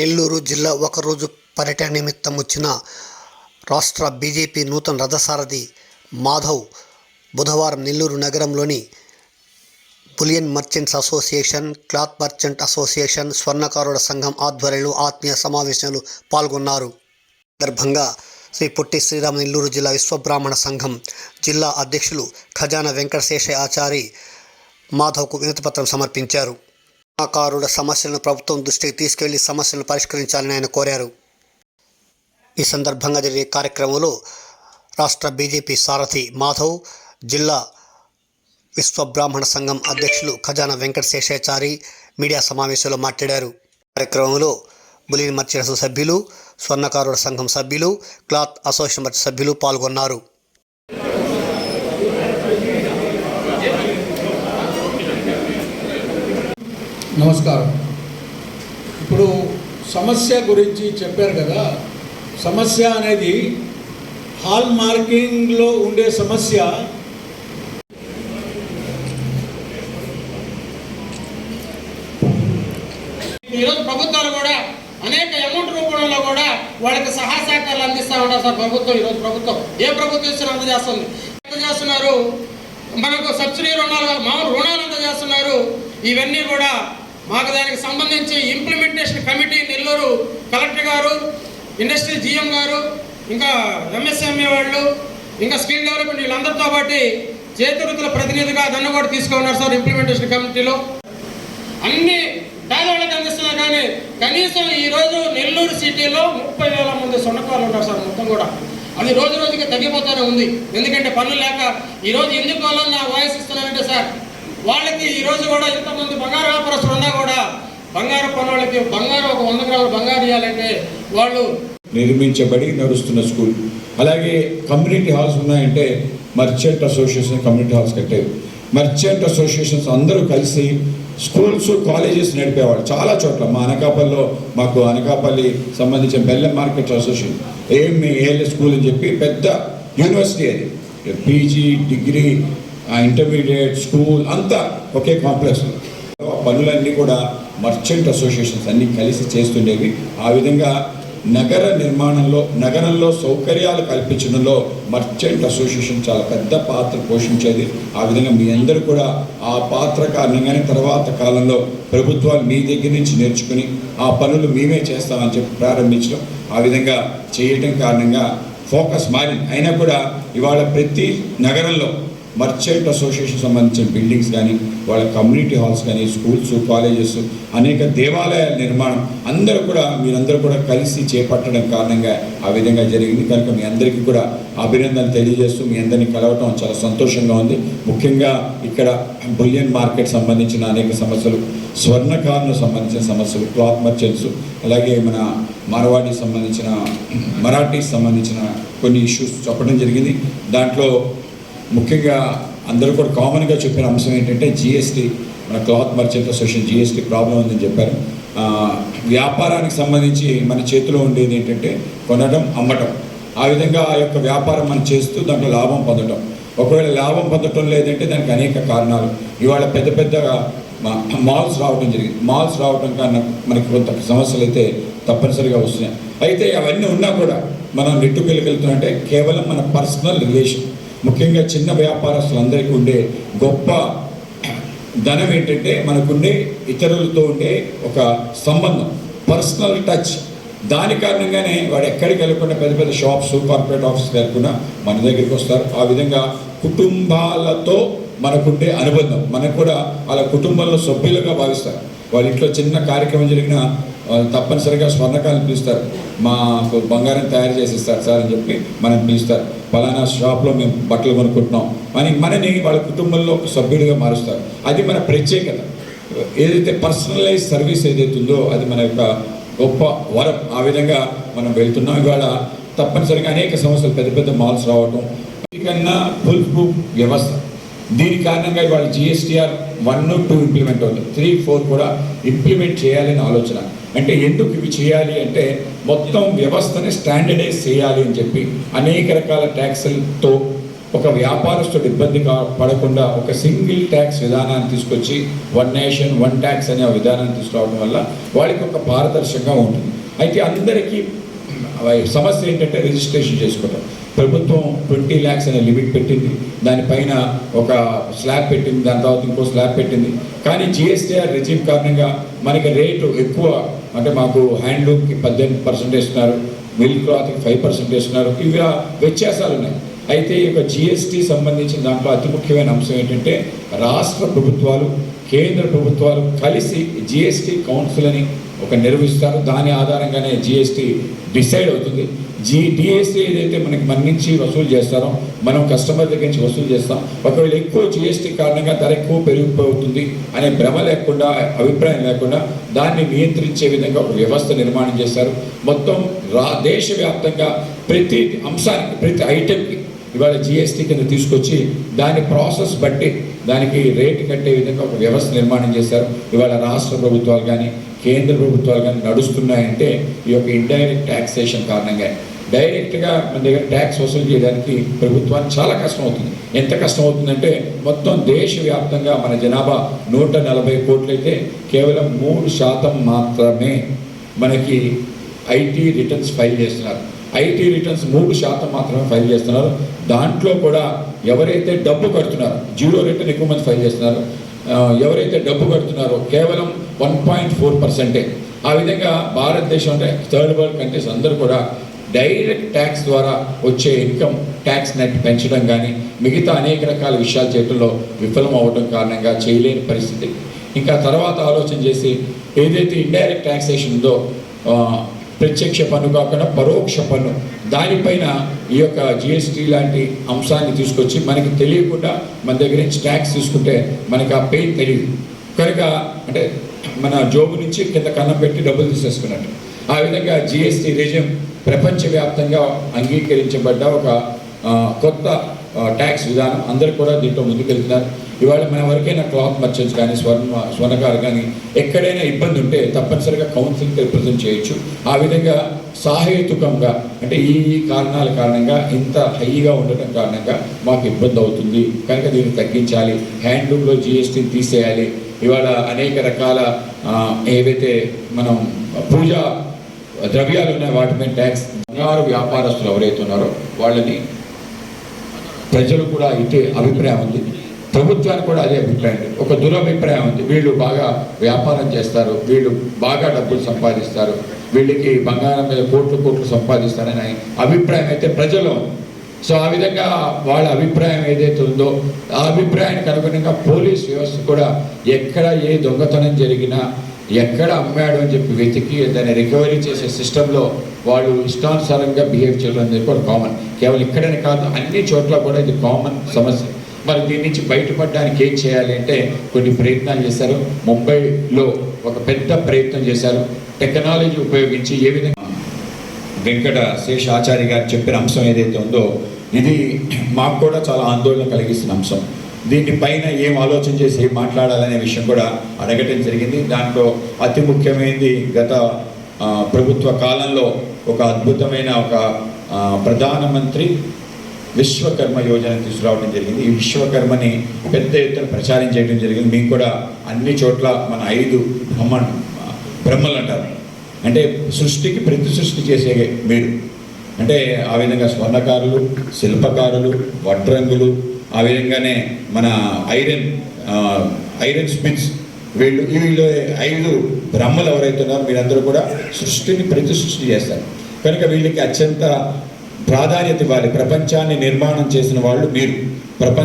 నెల్లూరు జిల్లా ఒకరోజు పర్యటన నిమిత్తం వచ్చిన రాష్ట్ర బీజేపీ నూతన రథసారథి మాధవ్ బుధవారం నెల్లూరు నగరంలోని bullion merchants association cloth merchant association స్వర్ణకారుల సంఘం ఆధ్వర్యంలో ఆత్మీయ సమావేశంలో పాల్గొన్నారు. సందర్భంగా శ్రీ పొట్టి శ్రీరామ నెల్లూరు జిల్లా విశ్వబ్రాహ్మణ సంఘం జిల్లా అధ్యక్షులు ఖజానా వెంకటశేష ఆచారి మాధవ్కు వినతిపత్రం సమర్పించారు. కళాకారుల సమస్యలను ప్రభుత్వం దృష్టికి తీసుకెళ్ళి సమస్యలను పరిష్కరించాలని ఆయన కోరారు. ఈ సందర్భంగా జరిగే కార్యక్రమంలో రాష్ట్ర బీజేపీ సారథి మాధవ్ జిల్లా విశ్వ బ్రాహ్మణ సంఘం అధ్యక్షులు ఖజానా వెంకట శేషాచారి మీడియా సమావేశంలో మాట్లాడారు. కార్యక్రమంలో బులిని మర్చెంట్స్ సభ్యులు స్వర్ణకారుల సంఘం సభ్యులు క్లాత్ అసోసియేషన్ మర్చి సభ్యులు పాల్గొన్నారు. నమస్కారం. ఇప్పుడు సమస్య గురించి చెప్పారు కదా సమస్య అనేది హాల్ మార్కింగ్లో ఉండే సమస్య. ఈరోజు ప్రభుత్వాలు కూడా అనేక అమౌంట్ రూపంలో కూడా వాళ్ళకి సహాయ సహకారాలు అందిస్తూ ఉంటారు సార్ ప్రభుత్వం ఈరోజు ప్రభుత్వం. ఏ ప్రభుత్వం ఇచ్చిన అందజేస్తుంది అందజేస్తున్నారు మనకు సబ్సిడీ రుణాలు మామూలు రుణాలు అందజేస్తున్నారు. ఇవన్నీ కూడా మాకు దానికి సంబంధించి ఇంప్లిమెంటేషన్ కమిటీ నెల్లూరు కలెక్టర్ గారు ఇండస్ట్రీ జిఎం గారు ఇంకా ఎంఎస్ఎంఏ వాళ్ళు ఇంకా స్కిల్ డెవలప్మెంట్ వీళ్ళందరితో పాటు చేతివృత్తుల ప్రతినిధిగా దాన్ని కూడా తీసుకున్నారు సార్ ఇంప్లిమెంటేషన్ కమిటీలో అన్ని పేదవాళ్ళకి అందిస్తున్నారు కానీ కనీసం ఈ రోజు నెల్లూరు సిటీలో ముప్పై వేల మంది సొన్నకారులు ఉన్నారు సార్ మొత్తం కూడా. అది రోజు రోజుకి తగ్గిపోతూనే ఉంది. ఎందుకంటే పనులు లేక ఈరోజు ఎందుకు వాళ్ళని నా వాయిస్ ఇస్తున్నానంటే సార్ వాళ్ళకి ఈరోజు కూడా ఇంతమంది బంగారు వ్యాపారస్తులు ఉన్నా కూడా బంగారు పనులకి బంగారు ఒక వంద గ్రాములు బంగారు ఇవ్వాలంటే వాళ్ళు నిర్మించబడి నడుస్తున్న స్కూల్. అలాగే కమ్యూనిటీ హాల్స్ ఉన్నాయంటే మర్చెంట్ అసోసియేషన్ కమ్యూనిటీ హాల్స్ కట్టారు మర్చెంట్ అసోసియేషన్స్ అందరూ కలిసి స్కూల్స్ కాలేజెస్ నడిపేవాళ్ళు చాలా చోట్ల. మా అనకాపల్లిలో మాకు అనకాపల్లి సంబంధించిన బెల్లం market association A M A A L A school అని చెప్పి పెద్ద యూనివర్సిటీ అది. పీజీ డిగ్రీ ఇంటర్మీడియట్ స్కూల్ అంతా ఒకే కాంప్లెక్స్ పనులన్నీ కూడా మర్చెంట్ అసోసియేషన్స్ అన్నీ కలిసి చేస్తుండేవి. ఆ విధంగా నగర నిర్మాణంలో నగరంలో సౌకర్యాలు కల్పించడంలో మర్చెంట్ అసోసియేషన్ చాలా పెద్ద పాత్ర పోషించేది. ఆ విధంగా మీ అందరూ కూడా ఆ పాత్ర కారణంగానే తర్వాత కాలంలో ప్రభుత్వాలు మీ దగ్గర నుంచి నేర్చుకుని ఆ పనులు మేమే చేస్తామని చెప్పి ప్రారంభించడం. ఆ విధంగా చేయటం కారణంగా ఫోకస్ మారింది. అయినా కూడా ఇవాళ ప్రతి నగరంలో మర్చెంట్ అసోసియేషన్ సంబంధించిన బిల్డింగ్స్ కానీ వాళ్ళ కమ్యూనిటీ హాల్స్ కానీ స్కూల్స్ కాలేజెస్ అనేక దేవాలయాల నిర్మాణం అందరూ కూడా మీరందరూ కూడా కలిసి చేపట్టడం కారణంగా ఆ విధంగా జరిగింది. కనుక మీ అందరికీ కూడా అభినందనలు తెలియజేస్తూ మీ అందరినీ కలవటం చాలా సంతోషంగా ఉంది. ముఖ్యంగా ఇక్కడ బులియన్ మార్కెట్ సంబంధించిన అనేక సమస్యలు స్వర్ణకారులకు సంబంధించిన సమస్యలు క్లాత్ మర్చెంట్స్ అలాగే మన మార్వాడికి సంబంధించిన మరాఠీకి సంబంధించిన కొన్ని ఇష్యూస్ చెప్పడం జరిగింది. దాంట్లో ముఖ్యంగా అందరూ కూడా కామన్గా చెప్పిన అంశం ఏంటంటే జిఎస్టీ మన cloth merchant association GST problem ఉందని చెప్పారు. వ్యాపారానికి సంబంధించి మన చేతిలో ఉండేది ఏంటంటే కొనడం అమ్మటం. ఆ విధంగా ఆ యొక్క వ్యాపారం మనం చేస్తూ దాంట్లో లాభం పొందడం ఒకవేళ లాభం పొందటం లేదంటే దానికి అనేక కారణాలు. ఇవాళ పెద్ద పెద్దగా మాల్స్ రావడం జరిగింది. మాల్స్ రావడం కన్నా మనకి కొంత సమస్యలు అయితే తప్పనిసరిగా వస్తున్నాయి. అయితే అవన్నీ ఉన్నా కూడా మనం నెట్టుకు వెళ్ళగలుగుతున్నామంటే కేవలం మన పర్సనల్ రిలేషన్ ముఖ్యంగా చిన్న వ్యాపారస్తులందరికీ ఉండే గొప్ప ధనం ఏంటంటే మనకుండే ఇతరులతో ఉండే ఒక సంబంధం పర్సనల్ టచ్. దాని కారణంగానే వాడు ఎక్కడికి వెళ్ళకుండా పెద్ద పెద్ద షాప్స్ కార్పొరేట్ ఆఫీస్ వెళ్ళకుండా మన దగ్గరికి వస్తారు. ఆ విధంగా కుటుంబాలతో మనకుండే అనుబంధం. మనకు కూడా వాళ్ళ కుటుంబంలో సభ్యులుగా భావిస్తారు. వాళ్ళ ఇంట్లో చిన్న కార్యక్రమం జరిగిన వాళ్ళు తప్పనిసరిగా స్వర్ణకాలను పిలుస్తారు. మాకు బంగారం తయారు చేసి ఇస్తారు సార్ అని చెప్పి మనం పిలుస్తారు ఫలానా షాప్లో మేము బట్టలు కొనుక్కుంటున్నాం అని మనని వాళ్ళ కుటుంబంలో ఒక సభ్యుడిగా మారుస్తారు. అది మన ప్రత్యేకత. ఏదైతే పర్సనలైజ్ సర్వీస్ ఏదైతే ఉందో అది మన యొక్క గొప్ప వరం. ఆ విధంగా మనం వెళ్తున్నాం. ఇవాళ తప్పనిసరిగా అనేక సంస్థలు పెద్ద పెద్ద మాల్స్ రావటం దీనికన్నా ఫుల్ ప్రూఫ్ వ్యవస్థ. దీని కారణంగా ఇవాళ జిఎస్టీఆర్ వన్ టూ ఇంప్లిమెంట్ అవుతుంది. త్రీ ఫోర్ కూడా ఇంప్లిమెంట్ చేయాలని ఆలోచన. అంటే ఎందుకు ఇవి చేయాలి అంటే మొత్తం వ్యవస్థని స్టాండర్డైజ్ చేయాలి అని చెప్పి అనేక రకాల ట్యాక్సులతో ఒక వ్యాపారస్తుడు ఇబ్బంది కా- పడకుండా ఒక సింగిల్ ట్యాక్స్ విధానాన్ని తీసుకొచ్చి వన్ నేషన్ వన్ ట్యాక్స్ అనే విధానాన్ని తీసుకురావడం వల్ల వాళ్ళకి ఒక పారదర్శకంగా ఉంటుంది. అయితే అందరికీ సమస్య ఏంటంటే రిజిస్ట్రేషన్ చేసుకోవటం. ప్రభుత్వం ట్వంటీ ల్యాక్స్ అనే లిమిట్ పెట్టింది. దానిపైన ఒక స్లాబ్ పెట్టింది. దాని తర్వాత ఇంకో స్లాబ్ పెట్టింది. కానీ జిఎస్టీఆర్ రిజీవ్ కారణంగా మనకి రేటు ఎక్కువ అంటే మాకు హ్యాండ్లూమ్కి పద్దెనిమిది పర్సెంట్ ఇస్తున్నారు మిల్క్ క్లాత్కి ఫైవ్ పర్సెంట్ ఇస్తున్నారు ఇవి వ్యత్యాసాలు ఉన్నాయి. అయితే ఈ యొక్క జిఎస్టీ సంబంధించిన దాంట్లో అతి ముఖ్యమైన అంశం ఏంటంటే రాష్ట్ర ప్రభుత్వాలు కేంద్ర ప్రభుత్వాలు కలిసి జిఎస్టీ కౌన్సిల్ అని ఒక నిర్వహిస్తారు. దాని ఆధారంగానే జిఎస్టీ డిసైడ్ అవుతుంది. జీ డిఎస్టీ ఏదైతే మనకి మన నుంచి వసూలు చేస్తారో మనం కస్టమర్ దగ్గర నుంచి వసూలు చేస్తాం. ఒకవేళ ఎక్కువ జిఎస్టీ కారణంగా ధర ఎక్కువ పెరిగిపోతుంది అనే భ్రమ లేకుండా అభిప్రాయం లేకుండా దాన్ని నియంత్రించే విధంగా ఒక వ్యవస్థ నిర్మాణం చేశారు మొత్తం రా దేశవ్యాప్తంగా ప్రతి అంశానికి ప్రతి ఐటెంకి ఇవాళ జిఎస్టీ కింద తీసుకొచ్చి దాని ప్రాసెస్ బట్టి దానికి రేటు కట్టే విధంగా ఒక వ్యవస్థ నిర్మాణం చేశారు. ఇవాళ రాష్ట్ర ప్రభుత్వాలు కానీ కేంద్ర ప్రభుత్వాలు కానీ నడుస్తున్నాయంటే ఈ యొక్క ఇండైరెక్ట్ ట్యాక్సేషన్ కారణంగా డైరెక్ట్గా మన దగ్గర ట్యాక్స్ వసూలు చేయడానికి ప్రభుత్వానికి చాలా కష్టం అవుతుంది ఎంత కష్టం అవుతుందంటే మొత్తం దేశవ్యాప్తంగా మన జనాభా నూట నలభై కోట్లయితే కేవలం మూడు శాతం మాత్రమే మనకి ఐటీ రిటర్న్స్ ఫైల్ చేస్తున్నారు. ఐటీ రిటర్న్స్ మూడు శాతం మాత్రమే ఫైల్ చేస్తున్నారు. దాంట్లో కూడా ఎవరైతే డబ్బు కడుతున్నారో జీరో రిటర్న్ ఎక్కువ మంది ఫైల్ చేస్తున్నారు ఎవరైతే డబ్బు కడుతున్నారో కేవలం వన్ పాయింట్ ఫోర్ పర్సెంటే. ఆ విధంగా భారతదేశం అంటే థర్డ్ వరల్డ్ కంట్రీస్ అందరూ కూడా డైరెక్ట్ ట్యాక్స్ ద్వారా వచ్చే ఇన్కమ్ ట్యాక్స్ నెట్ పెంచడం కానీ మిగతా అనేక రకాల విషయాలు చేయడంలో విఫలం అవ్వడం కారణంగా చేయలేని పరిస్థితి. ఇంకా తర్వాత ఆలోచన చేసి ఏదైతే ఇండైరెక్ట్ ట్యాక్సేషన్ ఉందో ప్రత్యక్ష పన్ను కాకుండా పరోక్ష పన్ను దానిపైన ఈ యొక్క జిఎస్టీ లాంటి అంశాన్ని తీసుకొచ్చి మనకి తెలియకుండా మన దగ్గర నుంచి ట్యాక్స్ తీసుకుంటే మనకి ఆ పెయిన్ తెలియదు కనుక అంటే మన జోబు నుంచి కింద కన్నం పెట్టి డబ్బులు తీసేసుకున్నట్టు. ఆ విధంగా జిఎస్టీ రిజిమ్ ప్రపంచవ్యాప్తంగా అంగీకరించబడ్డ ఒక కొత్త ట్యాక్స్ విధానం. అందరూ కూడా దీంట్లో ముందుకెళ్తున్నారు. ఇవాళ మన వరకైనా క్లాత్ మర్చెంట్స్ కానీ స్వర్ణ స్వర్ణకారు కానీ ఎక్కడైనా ఇబ్బంది ఉంటే తప్పనిసరిగా కౌన్సిల్కి రిప్రజెంట్ చేయొచ్చు. ఆ విధంగా సాహేతుకంగా అంటే ఈ ఈ కారణాల కారణంగా ఇంత హైగా ఉండటం కారణంగా మాకు ఇబ్బంది అవుతుంది. కనుక దీన్ని తగ్గించాలి. హ్యాండ్లూమ్లో జిఎస్టీని తీసేయాలి. ఇవాళ అనేక రకాల ఏవైతే మనం పూజా ద్రవ్యాలు ఉన్నాయి వాటి మీద ట్యాక్స్ బంగారు వ్యాపారస్తులు ఎవరైతే ఉన్నారో వాళ్ళని ప్రజలు కూడా ఇటే అభిప్రాయం ఉంది. ప్రభుత్వానికి కూడా అదే అభిప్రాయం ఉంది. ఒక దురభిప్రాయం ఉంది. వీళ్ళు బాగా వ్యాపారం చేస్తారు. వీళ్ళు బాగా డబ్బులు సంపాదిస్తారు. వీళ్ళకి బంగారం మీద కోట్లు కోట్లు సంపాదిస్తారని అభిప్రాయం అయితే ప్రజలు. సో ఆ విధంగా వాళ్ళ అభిప్రాయం ఏదైతే ఉందో ఆ అభిప్రాయానికి అనుగుణంగా పోలీస్ వ్యవస్థ కూడా ఎక్కడ ఏ దొంగతనం జరిగినా ఎక్కడ అమ్మాడు అని చెప్పి వెతికి దాన్ని రికవరీ చేసే సిస్టంలో వాళ్ళు ఇష్టానుసారంగా బిహేవ్ చేయడం అనేది కూడా కామన్ కేవలం ఇక్కడనే కాదు అన్ని చోట్ల కూడా ఇది కామన్ సమస్య. మరి దీని నుంచి బయటపడడానికి ఏం చేయాలి అంటే కొన్ని ప్రయత్నాలు చేశారు. ముంబైలో ఒక పెద్ద ప్రయత్నం చేశారు. టెక్నాలజీ ఉపయోగించి ఏ విధంగా వెంకట శేషాచారి గారు చెప్పిన అంశం ఏదైతే ఉందో ఇది మాకు కూడా చాలా ఆందోళన కలిగిస్తున్న అంశం. దీనిపైన ఏం ఆలోచన చేసి మాట్లాడాలనే విషయం కూడా అడగటం జరిగింది. దాంట్లో అతి ముఖ్యమైనది గత ప్రభుత్వ కాలంలో ఒక అద్భుతమైన ఒక ప్రధానమంత్రి విశ్వకర్మ యోజన తీసుకురావడం జరిగింది. ఈ విశ్వకర్మని పెద్ద ఎత్తున ప్రచారం చేయడం జరిగింది. మీకు కూడా అన్ని చోట్ల మన ఐదు బ్రహ్మ బ్రహ్మలు అంటారు. అంటే సృష్టికి ప్రతి సృష్టి చేసే మీరు అంటే ఆ విధంగా స్వర్ణకారులు శిల్పకారులు వడ్రంగులు ఆ విధంగానే మన ఐరన్ ఐరన్ స్మిత్స్ వీళ్ళు వీళ్ళు ఐదు బ్రహ్మలు ఎవరైతే ఉన్నారో మీరందరూ కూడా సృష్టిని ప్రతి సృష్టి చేస్తారు. కనుక వీళ్ళకి అత్యంత ప్రాధాన్యత ఇవ్వాలి. ప్రపంచాన్ని నిర్మాణం చేసిన వాళ్ళు మీరు. ప్రపంచ